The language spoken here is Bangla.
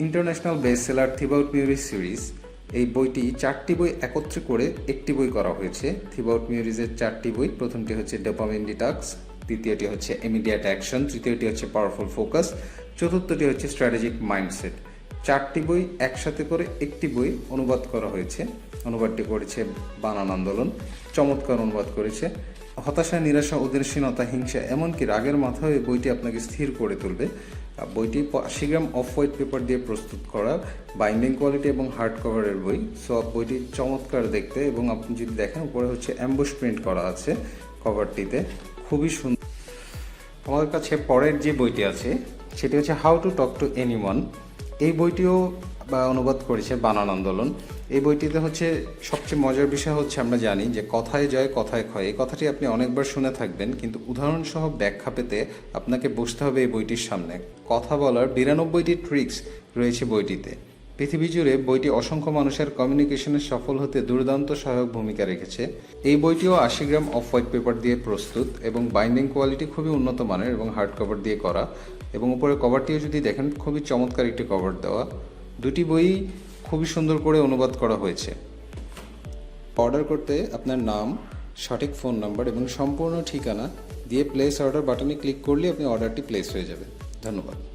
International best seller Thibaut Meurisse series, এই বইটি চারটি বই একত্রে করে একটি বই করা হয়েছে। থিবাউট মিউরিজের চারটি বই, প্রথমটি হচ্ছে ডোপামিন ডিটাক্স, দ্বিতীয়টি হচ্ছে ইমিডিয়েট অ্যাকশন, তৃতীয়টি হচ্ছে পাওয়ারফুল ফোকাস, চতুর্থটি হচ্ছে স্ট্র্যাটেজিক মাইন্ডসেট। চারটি বই, একসাথে করে একটি বই অনুবাদ করা হয়েছে। অনুবাদটি করেছে বানান আন্দোলন, চমৎকার অনুবাদ করেছে। হতাশা, নিরাশা উদাসীনতা হিংসা, এমনকি রাগের মাথায় বইটি আপনাকে স্থির করে তুলবে। বইটি আশি গ্রাম অফ হোয়াইট পেপার দিয়ে প্রস্তুত করা, বাইন্ডিং কোয়ালিটি এবং হার্ড কভারের বই। সো বইটি চমৎকার দেখতে এবং আপনি যদি দেখেন, উপরে হচ্ছে অ্যাম্বুশ প্রিন্ট করা আছে কভারটিতে। খুবই সুন্দর আমাদের কাছে পরের যে বইটি আছে, সেটি হচ্ছে how to talk to anyone. এই বইটিও বা অনুবাদ করেছে বানান আন্দোলন। এই বইটিতে হচ্ছে সবচেয়ে মজার বিষয় হচ্ছে আমরা জানি যে কথায় জয়, কথায় ক্ষয়। এই কথাটি আপনি অনেকবার শুনে থাকবেন, কিন্তু উদাহরণসহ ব্যাখ্যা পেতে আপনাকে বসতে হবে এই বইটির সামনে। কথা বলার বিরানব্বইটি ট্রিক্স রয়েছে বইটিতে। পৃথিবী জুড়ে বইটি অসংখ্য মানুষের কমিউনিকেশনে সফল হতে দুর্দান্ত সহায়ক ভূমিকা রেখেছে। এই বইটিও আশি গ্রাম অফ হোয়াইট পেপার দিয়ে প্রস্তুত এবং বাইন্ডিং কোয়ালিটি খুবই উন্নত মানের এবং হার্ড কভার দিয়ে করা এবং উপরে কভারটিও যদি দেখেন, খুবই চমৎকার একটি কভার দেওয়া। দুটি বই খুবই সুন্দর করে অনুবাদ করা হয়েছে। অর্ডার করতে আপনার নাম, সঠিক ফোন নাম্বার এবং সম্পূর্ণ ঠিকানা দিয়ে প্লেস অর্ডার বাটনে ক্লিক করলে আপনি অর্ডারটি প্লেস হয়ে যাবে। ধন্যবাদ।